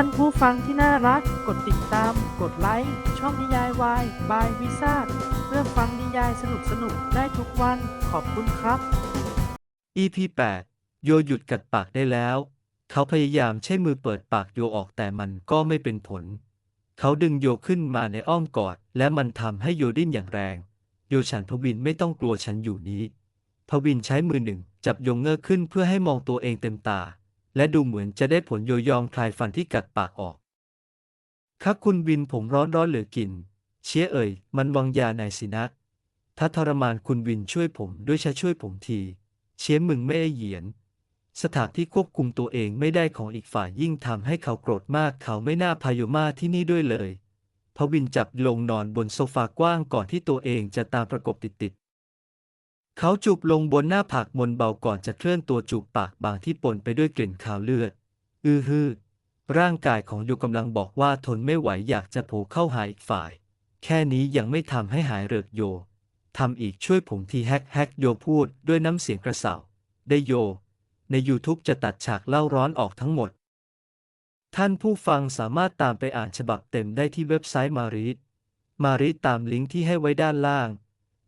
ท่านผู้ฟังที่น่ารัก กดติดตาม กดไลค์ ช่องนิยายวายบายวิซ่าเพื่อฟังนิยายสนุกๆได้ทุกวัน ขอบคุณครับ EP 8 โยหยุดกัดปากได้แล้ว เขาพยายามใช้มือเปิดปากโยออกแต่มันก็ไม่เป็นผล เขาดึงโยขึ้นมาในอ้อมกอด และมันทำให้โยดิ้นอย่างแรง โยฉันพวินไม่ต้องกลัวฉันอยู่นี้พวินใช้มือหนึ่งจับโยเงอขึ้นเพื่อให้มองตัวเองเต็มตา และดูเหมือนจะได้ผลโยยอมคลายฟันที่กัดปากออกครับคุณวินผมร้อนร้อนเหลือกิน เชี่ยเอ่ย มันวางยาในสินะถ้าทรมานคุณวินช่วยผมด้วยช่วยช่วยผมที เชี่ยมึงไม่ไอเหยียน สถานที่ควบคุมตัวเองไม่ได้ของอีกฝ่ายยิ่งทำให้เขาโกรธมากเขาไม่น่าพาโยมาที่นี่ด้วยเลยพวินจับลงนอนบนโซฟากว้างก่อนที่ตัวเองจะตามประกบติดๆ เขาจูบลงบนหน้าผากมนเบาก่อนจะเคลื่อนตัวจูบปากบางที่ปนไปด้วยกลิ่นคาวเลือด อือฮือ ร่างกายของโยกำลังบอกว่าทนไม่ไหวอยากจะโผเข้าหาอีกฝ่าย แค่นี้ยังไม่ทำให้หายเริกโย ทำอีกช่วยผมทีแฮกแฮกโยพูดด้วยน้ำเสียงกระเสาได้โย ใน YouTube จะตัดฉากเล่าร้อนออกทั้งหมด ท่านผู้ฟังสามารถตามไปอ่านฉบับเต็มได้ที่เว็บไซต์มารีมารีตามลิงก์ที่ให้ไว้ด้านล่าง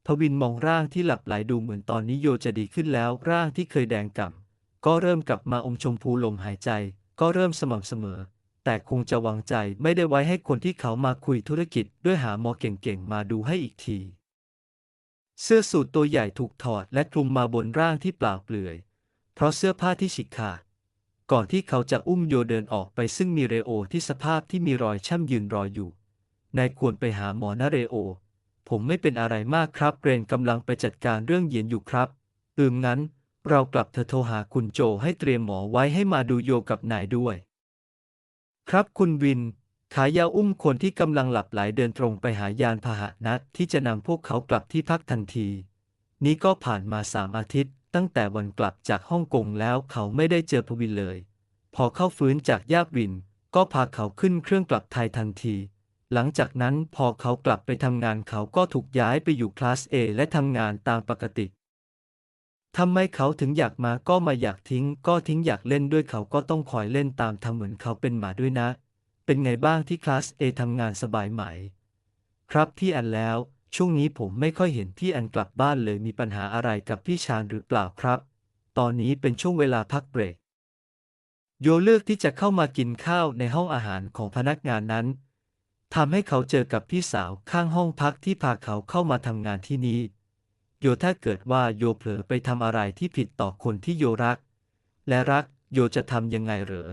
พวินมองร่างที่หลับไหลดูเหมือนตอนนี้โยจะดีขึ้นแล้ว ร่างที่เคยแดงก่ำก็เริ่มกลับมาอมชมพูลมหายใจ ก็เริ่มสม่ำเสมอ แต่คงจะวางใจไม่ได้ไว้ให้คนที่เขามาคุยธุรกิจด้วยหาหมอเก่งๆ มาดูให้อีกที เสื้อสูทตัวใหญ่ถูกถอดและคลุมมาบนร่างที่เปล่าเปลือย เพราะเสื้อผ้าที่ฉีกขาด ก่อนที่เขาจะอุ้มโยเดินออกไปซึ่งมีเรโอที่สภาพที่มีรอยช่ำยืนรออยู่นายควรไปหาหมอนะเรโอ ผมไม่เป็นอะไรมากครับเรนกำลังไปจัดการเรื่องเหยียนอยู่ครับ อืมงั้น เรากลับเธอโทรหาคุณโจให้เตรียมหมอไว้ให้มาดูโยกับนายด้วย ครับคุณวิน ขายาอุ้มคนที่กำลังหลับไหลเดินตรงไปหายานพาหนะที่จะนำพวกเขากลับที่พักทันที นี้ก็ผ่านมาสามอาทิตย์ ตั้งแต่วันกลับจากฮ่องกงแล้วเขาไม่ได้เจอพวินเลย พอเข้าฟื้นจากยากวิน ก็พาเขาขึ้นเครื่องกลับไทยทันที หลังจากนั้นพอเขากลับไปทำงานเขาก็ถูกย้ายไปอยู่คลาส A และทำงานตามปกติทำไมเขาถึงอยากมาก็มาอยากทิ้ง ก็ทิ้งอยากเล่นด้วยเขาก็ต้องคอยเล่นตามทำเหมือนเขาเป็นหมาด้วยนะ เป็นไงบ้างที่คลาส A ทำงานสบายไหม ครับพี่อันแล้ว ช่วงนี้ผมไม่ค่อยเห็นพี่อันกลับบ้านเลยมีปัญหาอะไรกับพี่ชานหรือเปล่าครับ ตอนนี้เป็นช่วงเวลาพักเบรก โยเลือกที่จะเข้ามากินข้าวในห้องอาหารของพนักงานนั้น ทำให้เขาเจอกับพี่สาวข้างห้องพักที่พาเขาเข้ามาทำงานที่นี้ โยถ้าเกิดว่าโยเผลอไปทำอะไรที่ผิดต่อคนที่โยรัก และรักโยจะทำยังไงเหรอ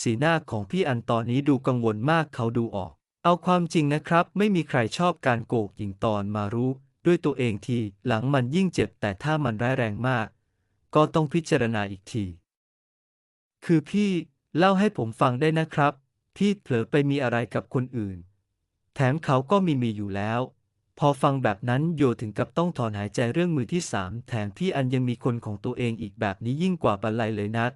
สีหน้าของพี่อันตอนนี้ดูกังวลมากเขาดูออก เอาความจริงนะครับ ไม่มีใครชอบการโกกหญิงตอนมารู้ด้วยตัวเองทีหลังมันยิ่งเจ็บแต่ถ้ามันร้ายแรงมาก ก็ต้องพิจารณาอีกที คือพี่เล่าให้ผมฟังได้นะครับ พี่เผลอไปมีอะไรกับคนอื่น แถมเขาก็มีมีอยู่แล้ว พอฟังแบบนั้นโยถึงกับต้องถอนหายใจเรื่องมือที่สามแถมพี่อันยังมีคนของตัวเองอีกแบบนี้ยิ่งกว่าบันไลเลยนะ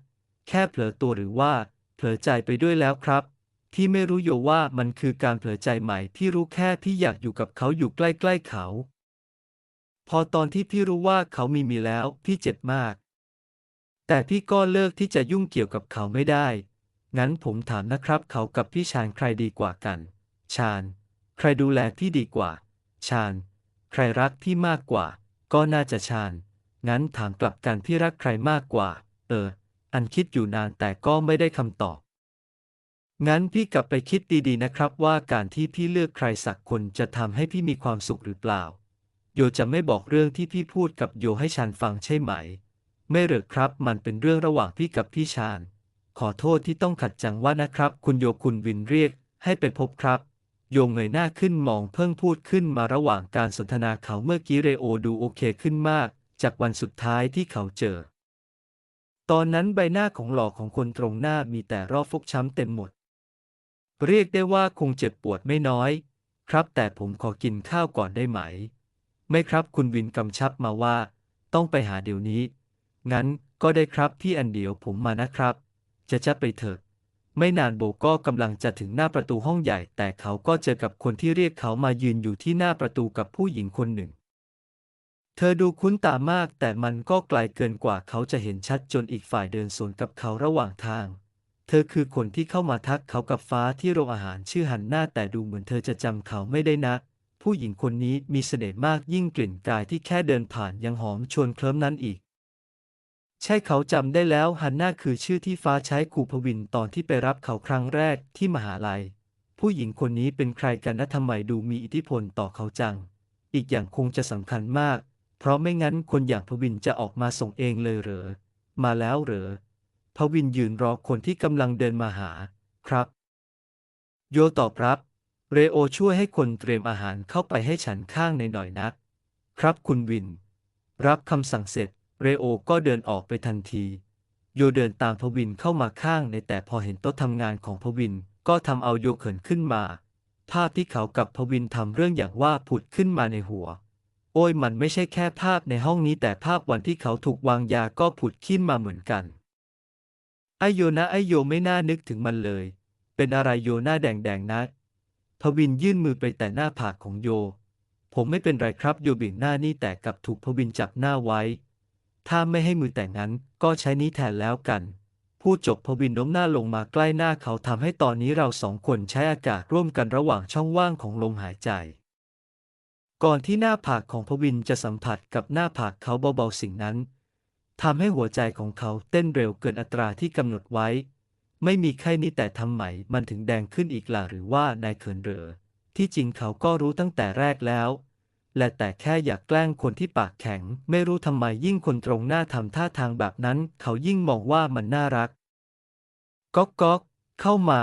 แค่เผลอตัวหรือว่า เผลอใจไปด้วยแล้วครับพี่ไม่รู้โยว่ามันคือการเผลอใจใหม่พี่รู้แค่พี่อยากอยู่กับเขาอยู่ใกล้ๆเขา พอตอนที่พี่รู้ว่าเขามีมีแล้วพี่เจ็บมาก แต่พี่ก็เลิกที่จะยุ่งเกี่ยวกับเขาไม่ได้ งั้นผมถามนะครับเขากับพี่ชานใครดีกว่ากัน ชาญใครดูแลพี่ดีกว่า ชาญ ใครรักพี่มากกว่า ก็น่าจะชาญ งั้นถามกลับกันพี่รักใครมากกว่า เออ อันคิดอยู่นานแต่ก็ไม่ได้คำตอบ งั้นพี่กลับไปคิดดีๆนะครับว่าการที่พี่เลือกใครสักคนจะทำให้พี่มีความสุขหรือเปล่า โยจะไม่บอกเรื่องที่พี่พูดกับโยให้ชานฟังใช่ไหม ไม่หรอครับ มันเป็นเรื่องระหว่างพี่กับพี่ชาญ ขอโทษที่ต้องขัดจังว่านะครับ คุณโยคุณวินเรียกให้ไปพบครับ โยงเงยหน้าขึ้นมองเพิ่งพูดขึ้นมาระหว่างการสนทนาเขาเมื่อกี้เรโอดูโอเคขึ้นมาก จากวันสุดท้ายที่เขาเจอ ตอนนั้นใบหน้าของหล่อของคนตรงหน้ามีแต่รอบฟกช้ำเต็มหมด เรียกได้ว่าคงเจ็บปวดไม่น้อย ครับแต่ผมขอกินข้าวก่อนได้ไหม ไม่ครับคุณวินกำชับมาว่า ต้องไปหาเดี๋ยวนี้ งั้นก็ได้ครับพี่อันเดียวผมมานะครับ จะจะไปเถอะ ไม่นานโบก็กำลังจะถึงหน้าประตูห้องใหญ่ แต่เขาก็เจอกับคนที่เรียกเขามายืนอยู่ที่หน้าประตูกับผู้หญิงคนหนึ่ง เธอดูคุ้นตามาก แต่มันก็ไกลเกินกว่าเขาจะเห็นชัดจนอีกฝ่ายเดินสวนกับเขาระหว่างทาง เธอคือคนที่เข้ามาทักเขากับฟ้าที่โรงอาหารชื่อฮันหน่าแต่ดูเหมือนเธอจะจำเขาไม่ได้นะผู้หญิงคนนี้มีเสน่ห์มากยิ่งกลิ่นกายที่แค่เดินผ่านยังหอมชวนเคลิ้มนั้นอีก ใช่เขาจำได้แล้วฮันน่าคือชื่อที่ฟ้าใช้ขู่พวินตอนที่ไปรับเขาครั้งแรกที่มหาลัย ผู้หญิงคนนี้เป็นใครกันนะทำไมดูมีอิทธิพลต่อเขาจัง อีกอย่างคงจะสำคัญมาก เพราะไม่งั้นคนอย่างพวินจะออกมาส่งเองเลยเหรอ มาแล้วเหรอพวินยืนรอคนที่กำลังเดินมาหา ครับ โยตอบรับ เรโอช่วยให้คนเตรียมอาหารเข้าไปให้ฉันข้างในหน่อยนักครับคุณวิน รับคำสั่งเสร็จ เรโอก็เดินออกไปทันที โยเดินตามพวินเข้ามาข้างในแต่พอเห็นโต๊ะทำงานของพวินก็ทำเอาโยเขินขึ้นมา ภาพที่เขากับพวินทำเรื่องอย่างว่าผุดขึ้นมาในหัว โอ้ยมันไม่ใช่แค่ภาพในห้องนี้แต่ภาพวันที่เขาถูกวางยาก็ผุดขึ้นมาเหมือนกันไอโยนะไอโยไม่น่านึกถึงมันเลย เป็นอะไรโยหน้าแดงๆนะพวินยื่นมือไปแต่หน้าผากของโย ผมไม่เป็นไรครับโยบิ่งหน้านี่แต่กับถูกพวินจับหน้าไว้ ถ้าไม่ให้มือแต่งนั้น ก็ใช้นี้แทนแล้วกัน พูดจบพวินโน้มหน้าลงมาใกล้หน้าเขาทำให้ตอนนี้เราสองคนใช้อากาศร่วมกันระหว่างช่องว่างของลมหายใจ ก่อนที่หน้าผากของพวินจะสัมผัสกับหน้าผากเขาเบาๆสิ่งนั้นทำให้หัวใจของเขาเต้นเร็วเกินอัตราที่กำหนดไว้ ไม่มีใครนี่แต่ทำไมมันถึงแดงขึ้นอีกล่ะหรือว่านายเขินเรอ ที่จริงเขาก็รู้ตั้งแต่แรกแล้ว และแต่แค่อยากแกล้งคนที่ปากแข็ง ไม่รู้ทำไมยิ่งคนตรงหน้าทำท่าทางแบบนั้น เขายิ่งมองว่ามันน่ารัก ก๊อกก๊อกเข้ามา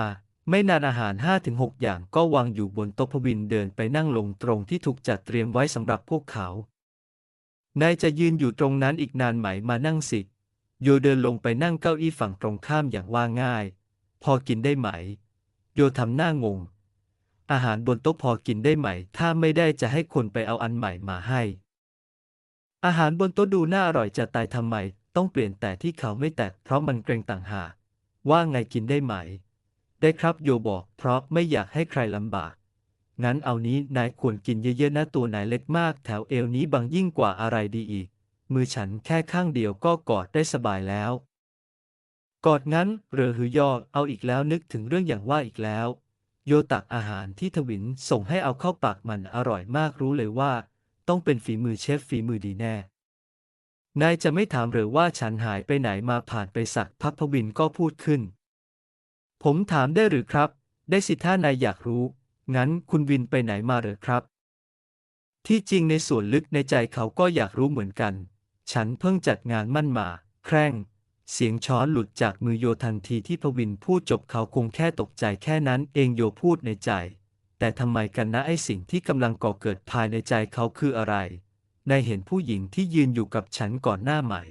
ไม่นานอาหาร 5-6 อย่างก็วางอยู่บนโต๊ะพวินเดินไปนั่งลงตรงที่ถูกจัดเตรียมไว้สำหรับพวกเขา นายจะยืนอยู่ตรงนั้นอีกนานไหมมานั่งสิโยเดินลงไปนั่งเก้าอี้ฝั่งตรงข้ามอย่างว่าง่าย พอกินได้ไหม โยทำหน้างง อาหารบนโต๊ะพอกินได้ไหม ถ้าไม่ได้จะให้คนไปเอาอันใหม่มาให้ อาหารบนโต๊ะดูน่าอร่อยจะตายทำไม ต้องเปลี่ยนแต่ที่เขาไม่แตะเพราะมันเกรงต่างหากว่าไงกินได้ไหม ได้ครับโยบอก เพราะไม่อยากให้ใครลำบากงั้นเอานี้นายควรกินเยอะๆนะตัวนายเล็กมากแถวเอวนี้บางยิ่งกว่าอะไรดีอีก มือฉันแค่ข้างเดียวก็กอดได้สบายแล้ว กอดงั้นเรือหือยอเอาอีกแล้วนึกถึงเรื่องอย่างว่าอีกแล้ว โยตักอาหารที่ทวินส่งให้เอาเข้าปากมันอร่อยมากรู้เลยว่า ต้องเป็นฝีมือเชฟฝีมือดีแน่ นายจะไม่ถามหรือว่าฉันหายไปไหนมาผ่านไปสักพักพวินก็พูดขึ้น ผมถามได้หรือครับ ได้สิถ้านายอยากรู้ งั้นคุณวินไปไหนมาหรือครับ ที่จริงในส่วนลึกในใจเขาก็อยากรู้เหมือนกัน ฉันเพิ่งจัดงานมั่นมา แคร่ง เสียงช้อนหลุดจากมือโยทันทีที่พวินพูดจบเขาคงแค่ตกใจแค่นั้นเองโยพูดในใจ แต่ทำไมกันนะไอสิ่งที่กำลังก่อเกิดภายในใจเขาคืออะไร นายเห็นผู้หญิงที่ยืนอยู่กับฉันก่อนหน้าไหม่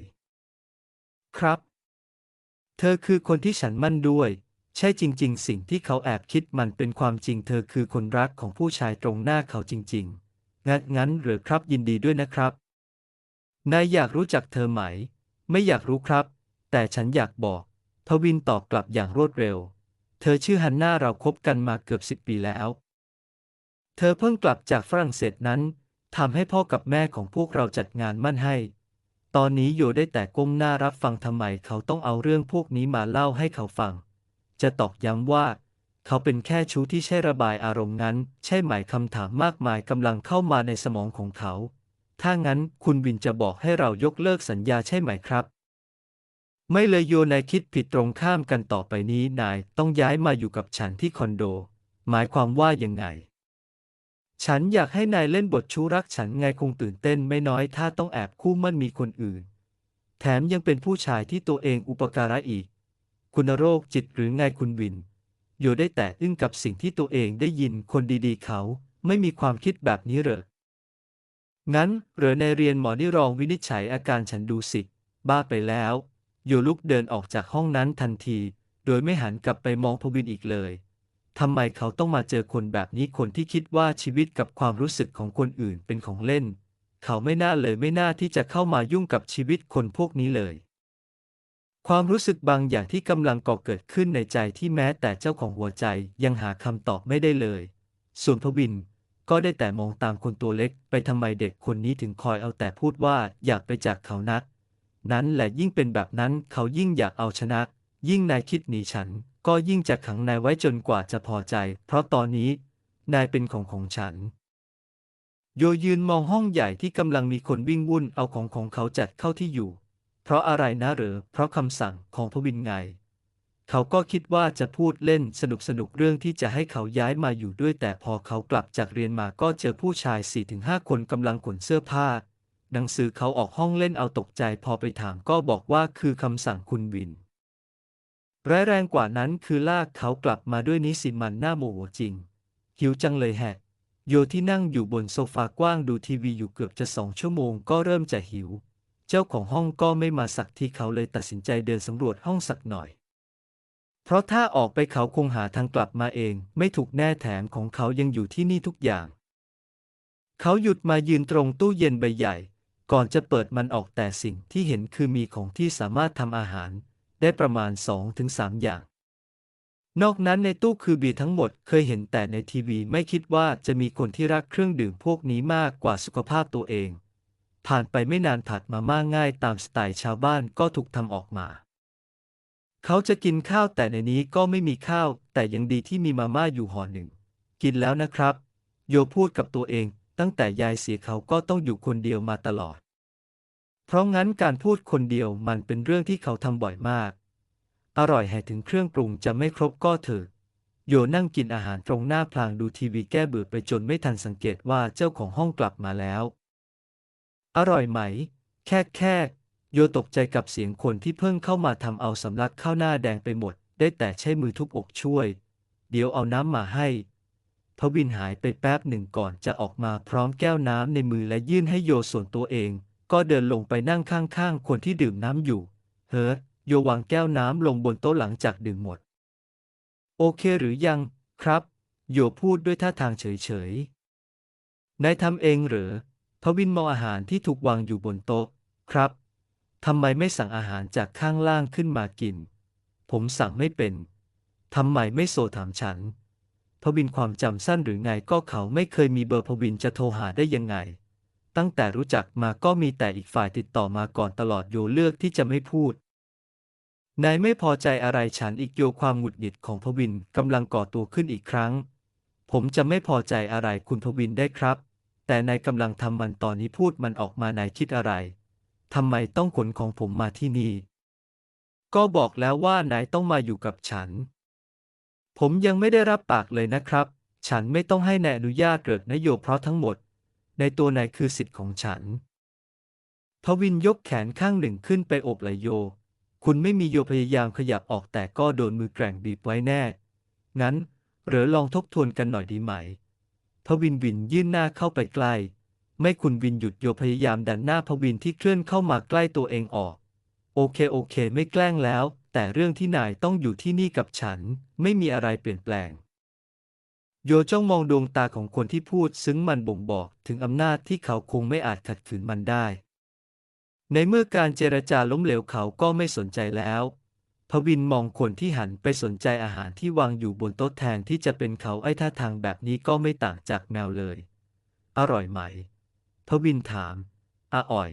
ครับ เธอคือคนที่ฉันมั่นด้วย ใช่จริง ๆ สิ่งที่เขาแอบคิดมันเป็นความจริง เธอคือคนรักของผู้ชายตรงหน้าเขาจริง ๆ งั้นงั้นหรือครับยินดีด้วยนะครับ นายอยากรู้จักเธอไหม ไม่อยากรู้ครับ แต่ฉันอยากบอก ทวินตอบกลับอย่างรวดเร็ว เธอชื่อฮันน่าเราคบกันมาเกือบสิบปีแล้ว เธอเพิ่งกลับจากฝรั่งเศสนั้นทำให้พ่อกับแม่ของพวกเราจัดงานมั่นให้ ตอนนี้โยได้แต่ก้มหน้ารับฟังทำไมเขาต้องเอาเรื่องพวกนี้มาเล่าให้เขาฟัง จะตอกย้ำว่า เขาเป็นแค่ชู้ที่ใช่ระบายอารมณ์นั้น ใช่ไหมคำถามมากมายกำลังเข้ามาในสมองของเขา ถ้างั้นคุณวินจะบอกให้เรายกเลิกสัญญาใช่ไหมครับ ไม่เลยโยนายคิดผิดตรงข้ามกันต่อไปนี้นายต้องย้ายมาอยู่กับฉันที่คอนโด หมายความว่ายังไง ฉันอยากให้นายเล่นบทชู้รักฉันไงคงตื่นเต้นไม่น้อยถ้าต้องแอบคู่มั่นมีคนอื่น แถมยังเป็นผู้ชายที่ตัวเองอุปการะอีก คุณโรคจิตหรือไงคุณวิน โยได้แต่อึ้งกับสิ่งที่ตัวเองได้ยินคนดีๆ เขาไม่มีความคิดแบบนี้เหรอ งั้นเหรอในเรียนหมอนี่รองวินิจฉัยอาการฉันดูสิ บ้าไปแล้ว โยลุกเดินออกจากห้องนั้นทันที โดยไม่หันกลับไปมองพวินอีกเลยทำไมเขาต้องมาเจอคนแบบนี้คนที่คิดว่าชีวิตกับความรู้สึกของคนอื่นเป็นของเล่น เขาไม่น่าเลยไม่น่าที่จะเข้ามายุ่งกับชีวิตคนพวกนี้เลย ความรู้สึกบางอย่างที่กำลังก่อเกิดขึ้นในใจที่แม้แต่เจ้าของหัวใจยังหาคำตอบไม่ได้เลย ส่วนพวินก็ได้แต่มองตามคนตัวเล็กไปทำไมเด็กคนนี้ถึงคอยเอาแต่พูดว่าอยากไปจากเขานัก นั้นแหละยิ่งเป็นแบบนั้นเขายิ่งอยากเอาชนะ ยิ่งนายคิดหนีฉัน ก็ยิ่งจะขังนายไว้จนกว่าจะพอใจ เพราะตอนนี้ นายเป็นของของฉัน โยยืนมองห้องใหญ่ที่กำลังมีคนวิ่งวุ่นเอาของของเขาจัดเข้าที่อยู่ เพราะอะไรนะเหรอเพราะคำสั่งของพระวินไง เขาก็คิดว่าจะพูดเล่นสนุกสนุกเรื่องที่จะให้เขาย้ายมาอยู่ด้วย แต่พอเขากลับจากเรียนมาก็เจอผู้ชาย4-5คนกำลังขนเสื้อผ้า หนังสือเขาออกห้องเล่นเอาตกใจพอไปถามก็บอกว่าคือคำสั่งคุณวิน ร้ายแรงกว่านั้นคือลากเขากลับมาด้วยนิสิมันหน้าโมโหจริง หิวจังเลยแฮะ โยที่นั่งอยู่บนโซฟากว้างดูทีวีอยู่เกือบจะสองชั่วโมงก็เริ่มจะหิว เจ้าของห้องก็ไม่มาสักทีเขาเลยตัดสินใจเดินสำรวจห้องสักหน่อย เพราะถ้าออกไปเขาคงหาทางกลับมาเอง ไม่ถูกแน่แถมของเขายังอยู่ที่นี่ทุกอย่าง เขาหยุดมายืนตรงตู้เย็นใบใหญ่ ก่อนจะเปิดมันออกแต่สิ่งที่เห็นคือมีของที่สามารถทำอาหาร ได้ประมาณ 2-3 อย่าง นอกนั้นในตู้คือเบียร์ทั้งหมดเคยเห็นแต่ในทีวีไม่คิดว่าจะมีคนที่รักเครื่องดื่มพวกนี้มากกว่าสุขภาพตัวเอง ผ่านไปไม่นานผัดมาม่าง่ายตามสไตล์ชาวบ้านก็ถูกทำออกมา เขาจะกินข้าวแต่ในนี้ก็ไม่มีข้าว แต่ยังดีที่มีมาม่าอยู่ห่อหนึ่ง กินแล้วนะครับ โยพูดกับตัวเอง ตั้งแต่ยายเสียเขาก็ต้องอยู่คนเดียวมาตลอด เพราะงั้นการพูดคนเดียวมันเป็นเรื่องที่เขาทำบ่อยมาก อร่อยให้ถึงเครื่องปรุงจะไม่ครบก็เถอะโยนั่งกินอาหารตรงหน้าพลางดูทีวีแก้เบื่อไปจนไม่ทันสังเกตว่าเจ้าของห้องกลับมาแล้ว อร่อยไหม แค่แค่โยตกใจกับเสียงคนที่เพิ่งเข้ามาทำเอาสำลักข้าวหน้าแดงไปหมด ได้แต่ใช้มือทุบอกช่วย เดี๋ยวเอาน้ำมาให้ พวินหายไปแป๊บหนึ่งก่อนจะออกมาพร้อมแก้วน้ำในมือและยื่นให้โยส่วนตัวเอง ก็เดินลงไปนั่งข้างๆคนที่ดื่มน้ำอยู่ เฮ้อโยวางแก้วน้ำลงบนโต๊ะหลังจากดื่มหมด โอเคหรือยัง ครับ โยพูดด้วยท่าทางเฉยๆ นายทำเองเหรอพวินมองอาหารที่ถูกวางอยู่บนโต๊ะ ครับทำไมไม่สั่งอาหารจากข้างล่างขึ้นมากิน ผมสั่งไม่เป็นทำไมไม่โซถามฉัน พวินความจำสั้นหรือไงก็เขาไม่เคยมีเบอร์พวินจะโทรหาได้ยังไง ตั้งแต่รู้จักมาก็มีแต่อีกฝ่ายติดต่อมาก่อนตลอดโยเลือกที่จะไม่พูด นายไม่พอใจอะไรฉันอีกโยความหงุดหงิดของพวินกำลังก่อตัวขึ้นอีกครั้ง ผมจะไม่พอใจอะไรคุณพวินได้ครับ แต่นายกำลังทำมันตอนนี้พูดมันออกมานายคิดอะไรทำไมต้องขนของผมมาที่นี่ ก็บอกแล้วว่านายต้องมาอยู่กับฉัน ผมยังไม่ได้รับปากเลยนะครับ ฉันไม่ต้องให้นายอนุญาตเกิดนโยเพราะทั้งหมด ในตัวนายคือสิทธิ์ของฉัน พวินยกแขนข้างหนึ่งขึ้นไปโอบไหลโย คุณไม่มีโยพยายามขยับออกแต่ก็โดนมือแกร่งบีบไว้แน่ งั้นเหรือลองทบทวนกันหน่อยดีไหม พวินวินยื่นหน้าเข้าไปใกล้ ไม่คุณวินหยุดโยพยายามดันหน้าพวินที่เคลื่อนเข้ามาใกล้ตัวเองออก โอเคโอเค ไม่แกล้งแล้ว แต่เรื่องที่นายต้องอยู่ที่นี่กับฉัน ไม่มีอะไรเปลี่ยนแปลง โยจ้องมองดวงตาของคนที่พูดซึ่งมันบ่งบอกถึงอำนาจที่เขาคงไม่อาจขัดขืนมันได้ ในเมื่อการเจรจาล้มเหลวเขาก็ไม่สนใจแล้วพวินมองคนที่หันไปสนใจอาหารที่วางอยู่บนโต๊ะแทนที่จะเป็นเขาไอ้ท่าทางแบบนี้ก็ไม่ต่างจากแมวเลย อร่อยไหม พวินถามอาอ่อย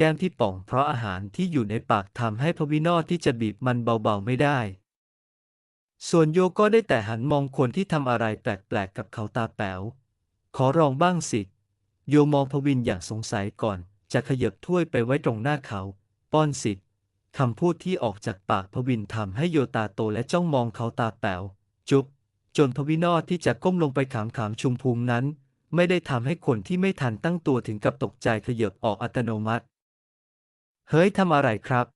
ก้มที่ป่องเพราะอาหารที่อยู่ในปากทำให้พวินอที่จะบีบมันเบาๆไม่ได้ ส่วนโยก็ได้แต่หันมองคนที่ทำอะไรแปลกๆกับเขาตาแป๋ว ขอรองบ้างสิ โยมองพวินอย่างสงสัยก่อน จะขยับถ้วยไปไว้ตรงหน้าเขา ป้อนสิคำพูดที่ออกจากปากพวินทำให้โยตาโตและจ้องมองเขาตาแป๋ว จุ๊บจนพวินอที่จะก้มลงไปขามขามๆชุมพุงนั้น ไม่ได้ทำให้คนที่ไม่ทันตั้งตัวถึงกับตกใจขยับออกอัตโนมัติ เฮ้ยทำอะไรครับ